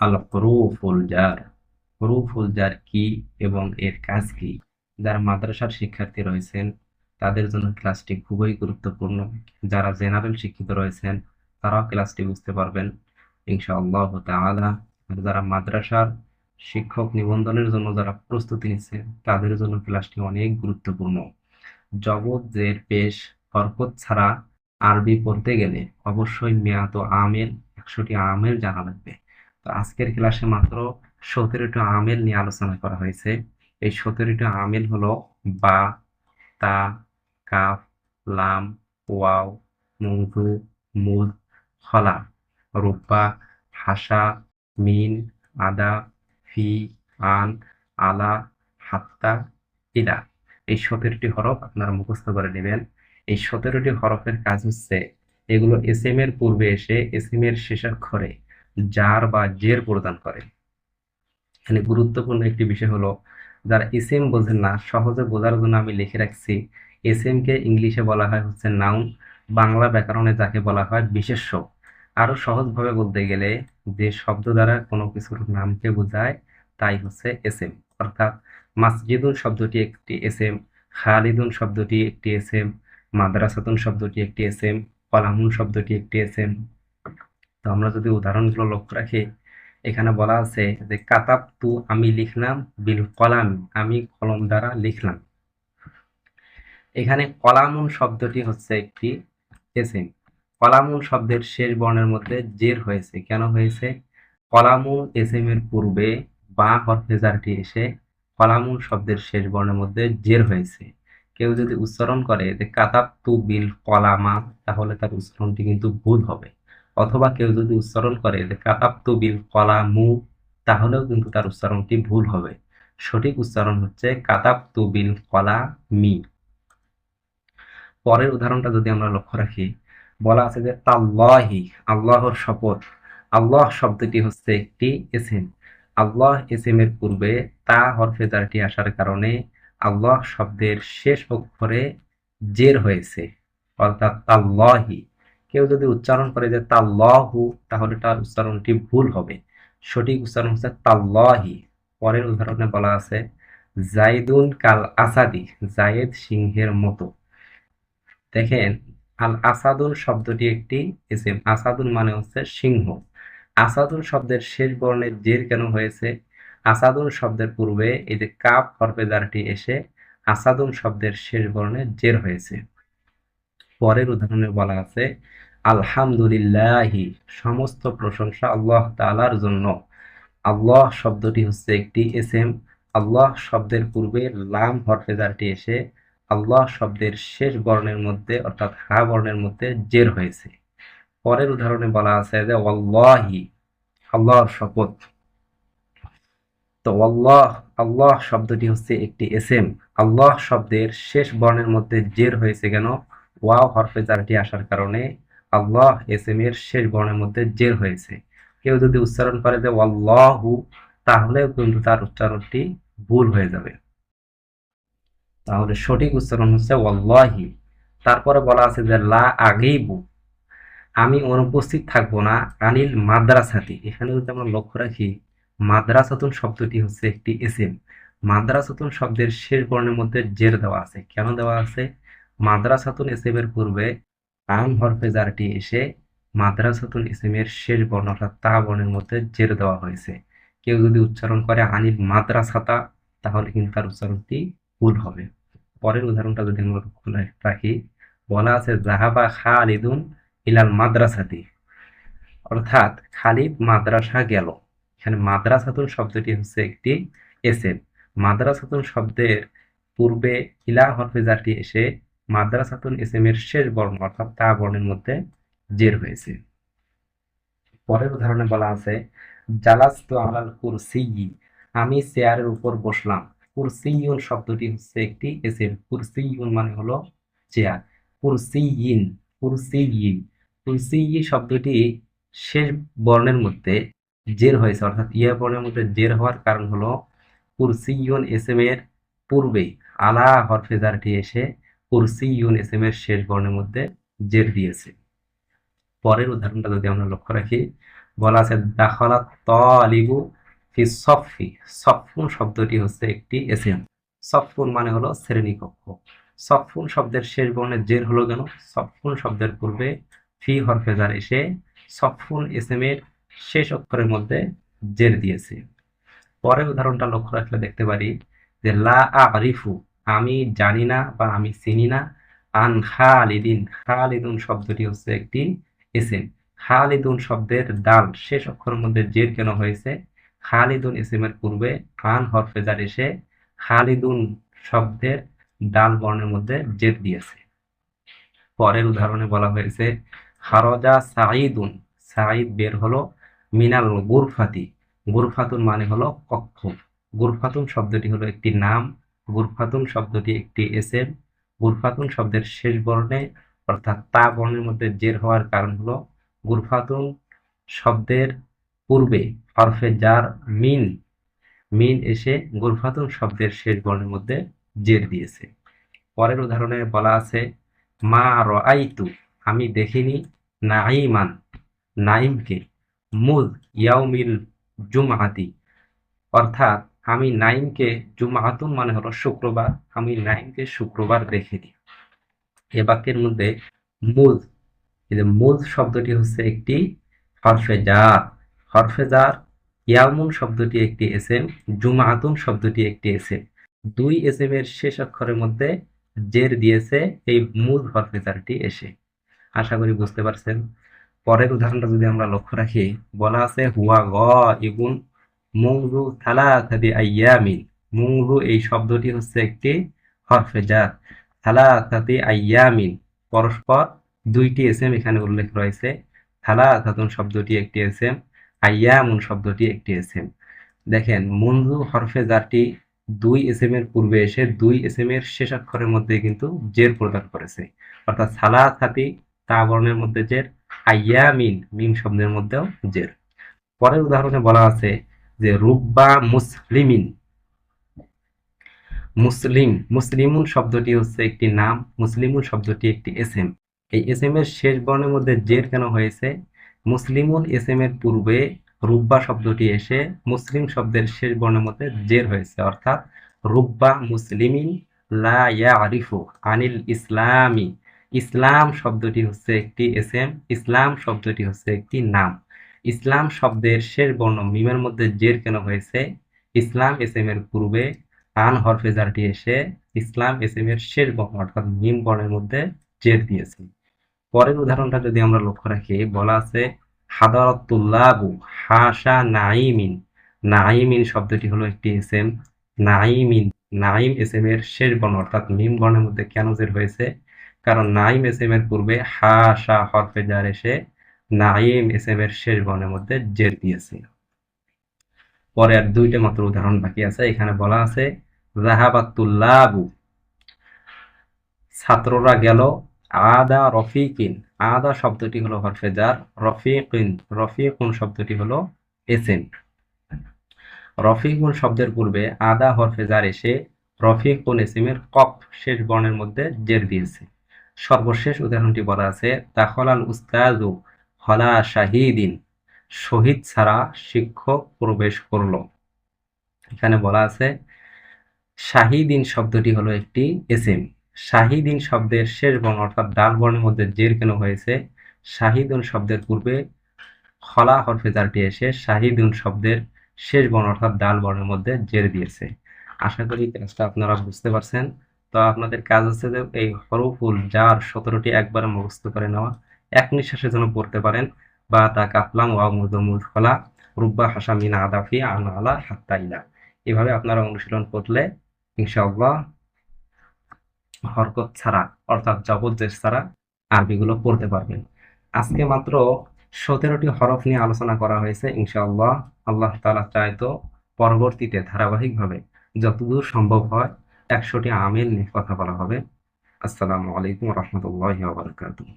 আল হরুফুল jar. হরুফুল jar কি এবং এর কাজ কি? যারা মাদ্রাসার শিক্ষার্থী রয়েছেন, তাদের জন্য ক্লাসটি খুবই গুরুত্বপূর্ণ। যারা জেনারেল শিক্ষিত রয়েছেন, তারাও ক্লাসটি বুঝতে পারবেন। ইনশাআল্লাহ তাআলা যারা মাদ্রাসার শিক্ষক নিবন্ধনের জন্য যারা প্রস্তুতি নিচ্ছে, তাদের জন্য ক্লাসটি অনেক গুরুত্বপূর্ণ। জগৎ জের পেশ হরকত ছাড়া আরবি পড়তে গেলে অবশ্যই মেয়াদ ও আমেল একশোটি আমেল জানা লাগবে। তো আজকের ক্লাসে মাত্র সতেরোটি আমেল নিয়ে আলোচনা করা হয়েছে। এই সতেরোটি আমেল হলো বা, তা, কাফ, লাম, ওয়াও মৌজু মুদ, খলা রূপা হাসা, মিন, আদা, ফি, আন, আলা, হাত্তা, ইলা। এই সতেরোটি হরফ আপনারা মুখস্থ করে নেবেন। এই সতেরোটি হরফের কাজ হচ্ছে, এগুলো এস এম এর পূর্বে এসে এস এম এর শেষাক্ষরে জার বা জের প্রদান করে। এখানে গুরুত্বপূর্ণ একটি বিষয় হলো, যারা এস এম বোঝেন না, সহজে বোঝার জন্য আমি লিখে রাখছি এস কে ইংলিশে বলা হয় হচ্ছে নাউন, বাংলা ব্যাকরণে যাকে বলা হয় বিশেষ্য। আরও সহজভাবে বলতে গেলে, যে শব্দ দ্বারা কোনো কিছুর নামকে বোঝায়, তাই হচ্ছে এস এম অর্থাৎ মাসজিদুন শব্দটি একটি এস এম খালিদুন শব্দটি একটি এস এম মাদ্রাসাতুন শব্দটি একটি এস এম কলামুন শব্দটি একটি এস এম তো আমরা যদি উদাহরণগুলো লক্ষ্য রাখি, এখানে বলা আছে যে কাতাব তু আমি লিখলাম, বিল কলাম আমি কলম দ্বারা লিখলাম। এখানে কলামুন শব্দটি হচ্ছে একটি এসএম কলামুন শব্দের শেষ বর্ণের মধ্যে জের হয়েছে। কেন হয়েছে? কলামুন এসএম এর পূর্বে বা হরফেজারটি এসে কলামুন শব্দের শেষ বর্ণের মধ্যে জের হয়েছে। কেউ যদি উচ্চারণ করে যে কাতাব তু বিল কলামা, তাহলে তার উচ্চারণটি কিন্তু ভুল হবে। অথবা কেউ যদি উচ্চারণ করে যে কাতাব তু বিল কলামু, তাহলেও কিন্তু তার উচ্চারণটি ভুল হবে। সঠিক উচ্চারণ হচ্ছে কাতাব তু বিল কলা মি পরের উদাহরণটা যদি আমরা লক্ষ্য রাখি, বলা আছে যে তাল্লাহি, আল্লাহর শপথ। আল্লাহ শব্দটি হচ্ছে একটি এসেম আল্লাহ এসেম এর পূর্বে তা হরফে জারটি আসার কারণে আল্লাহ শব্দের শেষ অক্ষরে জের হয়েছে, অর্থাৎ তাল্লাহি। কেউ যদি উচ্চারণ করে যে তাল্লাহু, তাহলে তার উচ্চারণটি ভুল হবে। সঠিক উচ্চারণ হচ্ছে তাল্লাহি। পরের উদাহরণে বলা আছে, জাইদুন কাল আসাদি জায়েদ সিংহের মতো। দেখেন, আল আসাদুন শব্দটি একটি এসেম আসাদুন মানে হচ্ছে সিংহ। আসাদুন শব্দের শেষ বর্ণের জের কেন হয়েছে? আসাদুন শব্দের পূর্বে এই যে কাপ হরফেদারটি এসে আসাদুন শব্দের শেষ বর্ণের জের হয়েছে। পরের উদাহরণে বলা আছে আলহামদুলিল্লাহি, সমস্ত প্রশংসা আল্লাহ তালার জন্য। আল্লাহ শব্দটি হচ্ছে একটি এসএম। আল্লাহ শব্দের পূর্বে লাম হরফেদারটি এসে আল্লাহ শব্দের শেষ বর্ণের মধ্যে, অর্থাৎ হা বর্ণের মধ্যে জের হয়েছে। পরের উদাহরণে বলা আছে যে অল্লাহি আল্লাহর শপথ। তো আল্লাহ আল্লাহ শব্দটি হচ্ছে একটি এসএম। আল্লাহ শব্দের শেষ বর্ণের মধ্যে জের হয়েছে কেন? ওয়াও হরফে জারটি আসার কারণে আল্লাহ এসএম এর শেষ বর্ণের মধ্যে জের হয়েছে। কেউ যদি উচ্চারণ করে যে আল্লাহু তাহলেও কিন্তু তার উচ্চারণটি ভুল হয়ে যাবে। তাহলে সঠিক উচ্চারণ হচ্ছে ওয়াল্লাহি। তারপরে বলা আছে যে লা আগেইবু আমি অনুপস্থিত থাকব না আনিল মাদ্রাসাতি। এখানে যদি আমরা লক্ষ্য রাখি, মাদ্রাসাতুন শব্দটি হচ্ছে একটি এসএম। মাদ্রাসাতুন শব্দের শেষ বর্ণের মধ্যে জের দেওয়া আছে। কেন দেওয়া আছে? মাদ্রাসাতুন এসএম এর পূর্বে আম হরফে যারটি এসে মাদ্রাসাতুন এসএমের শেষ বর্ণ অর্থাৎ তা বর্ণের মধ্যে জের দেওয়া হয়েছে। কেউ যদি উচ্চারণ করে আনিল মাদ্রাসাতা, তাহলে কিন্তু তার উচ্চারণটি ভুল হবে। পরের উদাহরণটা যদি আমরা খুলে রাখি, বলা আছে জাহাবা খালিদুন ইলাল মাদ্রাসাতি। অর্থাৎ খালিদ মাদ্রাসা গেল। এখানে মাদ্রাসাতুন শব্দটি হচ্ছে একটি এসেম মাদ্রাসাতুন শব্দের পূর্বে ইলা হরফে যাটি এসে মাদ্রাসাতুন এসএম এর শেষ বর্ণ, অর্থাৎ তা বর্ণের মধ্যে জের হয়েছে। পরের উদাহরণে বলা আছে, জালাস্তু আলাল কুরসিয়ি আমি চেয়ারের উপর বসলাম। কুরসিয়ুন শব্দটি হচ্ছে একটি এসএম। কুরসিয়ুন মানে হলো চেয়ার। কুরসিয়িন কুরসিয়ি কুরসিয়ি শব্দটি শেষ বর্ণের মধ্যে জের হয়েছে, অর্থাৎ ইয়া বর্ণের মধ্যে জের হওয়ার কারণ হলো কুরসিয়ুন এসএম এর পূর্বে আলা হরফেজারটি এসে কুরসি, ইউন, এস এম এর শেষ বর্ণের মধ্যে জের দিয়েছে। পরের উদাহরণটা যদি আমরা লক্ষ্য রাখি, বলা আছে, দাখলা তালিবু ফি সফি সফুন শব্দটি হচ্ছে একটি এস এসএম সফুন মানে হলো শ্রেণীকক্ষ সফুন শব্দের শেষ বর্ণের জের হলো কেন? সফুন শব্দের পূর্বে ফি হরফেজার এসে সফুন এসএম এর শেষ অক্ষরের মধ্যে জের দিয়েছে। পরের উদাহরণটা লক্ষ্য রাখলে দেখতে পারি যে, লা আরিফু। আমি জানি না বা আমি চিনি না। আন খালিদিন, খালিদুন শব্দটি হচ্ছে একটি এসএম খালিদুন শব্দের ডাল শেষ অক্ষরের মধ্যে জের কেন হয়েছে? খালিদুন এসএমের পূর্বে আন হরফেজার এসে খালিদুন শব্দের ডাল বর্ণের মধ্যে জেদ দিয়েছে। পরের উদাহরণে বলা হয়েছে, খারজা সাঈদুন, সাঈদ বের হলো মিনাল গুরফাতি। গুরফাতুন মানে হলো কক্ষ। গুরফাতুন শব্দটি হলো একটি নাম। গুরফাতুন শব্দটি একটি এসএম। গুরফাতুন শব্দের শেষ বর্ণে, অর্থাৎ তা বর্ণের মধ্যে জের হওয়ার কারণ হলো গুরফাতুন শব্দের পূর্বে হরফে যার মিন মিন এসে গুরফাতুন শব্দের শেষ বর্ণের মধ্যে জের দিয়েছে। পরের উদাহরণে বলা আছে, মা রাআইতু, আমি দেখিনি নাইমান নাইমকে মুজ ইয়াউমিল জুমআতি। অর্থাৎ আমি নাইমকে জুমআতুন মানে হলো শুক্রবার, আমি নাইমকে শুক্রবার দেখিনি এ বাক্যের মধ্যে যে মুজ শব্দটি হচ্ছে একটি হরফে জার ইয়ামুন শব্দটি একটি এসএম জুমআতুন শব্দটি একটি এস এম। দুই এসএম এর শেষ অক্ষরের মধ্যে জের দিয়েছে এই মূল হরফেজারটি এসে। আশা করি বুঝতে পারছেন। পরের উদাহরণটা যদি আমরা লক্ষ্য রাখি, বলা আছে, হুয়া গ ইগুন মুংরু থালাথাদি আইয়ামিন। মুংরু এই শব্দটি হচ্ছে একটি হরফে জার থালাথাদি আইয়ামিন। পরস্পর দুইটি এসএম এখানে উল্লেখ রয়েছে। থালাথাতুন শব্দটি একটি এসএম, আইয়ামুন শব্দটি একটি এসএম। দেখেন মুনজু হরফে জারটি দুই এসএম এর পূর্বে এসে দুই এসএম এর শেষ অক্ষরের মধ্যে কিন্তু জের প্রদান করেছে। অর্থাৎ সালাথাতি তা বর্ণের মধ্যে জের, আইয়ামিন মিম শব্দের মধ্যেও জের। পরের উদাহরণে বলা আছে যে রুব্বা মুসলিমিন। মুসলিম, মুসলিমুন শব্দটি হচ্ছে একটি নাম, মুসলিমুন শব্দটি একটি এস এম এই এসএম এর শেষ বর্ণের মধ্যে জের কেন হয়েছে? মুসলিমুন এস এম এর পূর্বে রুব্বা শব্দটি এসে মুসলিম শব্দের শেষ বর্ণের মধ্যে জের হয়েছে, অর্থাৎ রুব্বা মুসলিমিন লা ইয়ারিফু আনিল ইসলামি। ইসলাম শব্দটি হচ্ছে একটি এস এম ইসলাম শব্দটি হচ্ছে একটি নাম। ইসলাম শব্দের শেষ বর্ণ মিমের মধ্যে জের কেন হয়েছে? ইসলাম এসএম এর পূর্বে আন হরফেজারটি এসে ইসলাম এসএম এর শেষ বর্ণ অর্থাৎ মিম বর্ণের মধ্যে জের দিয়েছে। পরের উদাহরণটা যদি আমরা লক্ষ্য রাখি, বলা আছে হাদারাতুল্লাবু হাসা নাইমিন নাইমিন শব্দটি হলো একটি S M Naimin Naim SM এর শেষ বর্ণ অর্থাৎ মিম বর্ণের মধ্যে কেন জের হয়েছে? কারণ নাইম এস এম এর পূর্বে হাসা হরফে জার এসে নাইম এর শেষ বর্ণের মধ্যে জের দিয়েছে পরে আর দুইটা মাত্র উদাহরণ বাকি আছে। এখানে বলা আছে জাহাবাতুল্লাবু ছাত্ররা গেল, আদা রফিকিন। আদা শব্দটি হলো হরফে জার রফিকিন। রফিকুন শব্দটি হলো এসএম। রফিকুন শব্দের পূর্বে আদা হরফে জার এসে রফিকুন এসএমের কপ শেষ বর্ণের মধ্যে জের দিয়েছে। সর্বশেষ উদাহরণটি বলা আছে তাহলাল উস্তাজু হলা শাহিদিন। শহীদ ছাড়া শিক্ষক প্রবেশ করল। এখানে বলা আছে, শাহিদিন শব্দটি হলো একটি এসএম। শাহিদিন শব্দের শেষ বর্ণ অর্থাৎ ডাল বর্ণের মধ্যে জের কেন হয়েছে? শাহিদুন শব্দের পূর্বে খলা হরফে জারটি এসে শাহিদুন শব্দের শেষ বর্ণ অর্থাৎ ডাল বর্ণের মধ্যে জের দিয়েছে। আশা করি কাজটা আপনারা বুঝতে পারছেন। তো আপনাদের কাজ হচ্ছে যে এই হরফুল যার সতেরোটি একবার মুখস্থ করে নেওয়া। এক নিঃশ্বাসে যেন পড়তে পারেন। বা তা কাপলাম ওয়া মুদমুদ খোলা, রুব্বা হাসা মিনা আদাফি আন আলা হাত্তাইলা এভাবে আপনারা অনুশীলন করলে ইনশাআল্লাহ হরকত ছাড়া, অর্থাৎ জবরজের ছাড়া আরবিগুলো পড়তে পারবেন। আজকে মাত্র সতেরোটি হরফ নিয়ে আলোচনা করা হয়েছে ইনশাআল্লাহ। আল্লাহ তালা চায় তো পরবর্তীতে ধারাবাহিকভাবে যতদূর সম্ভব হয় একশোটি আমেল নিয়ে কথা বলা হবে। আসসালামু আলাইকুম রহমতুল্লাহ বারকাতুহ।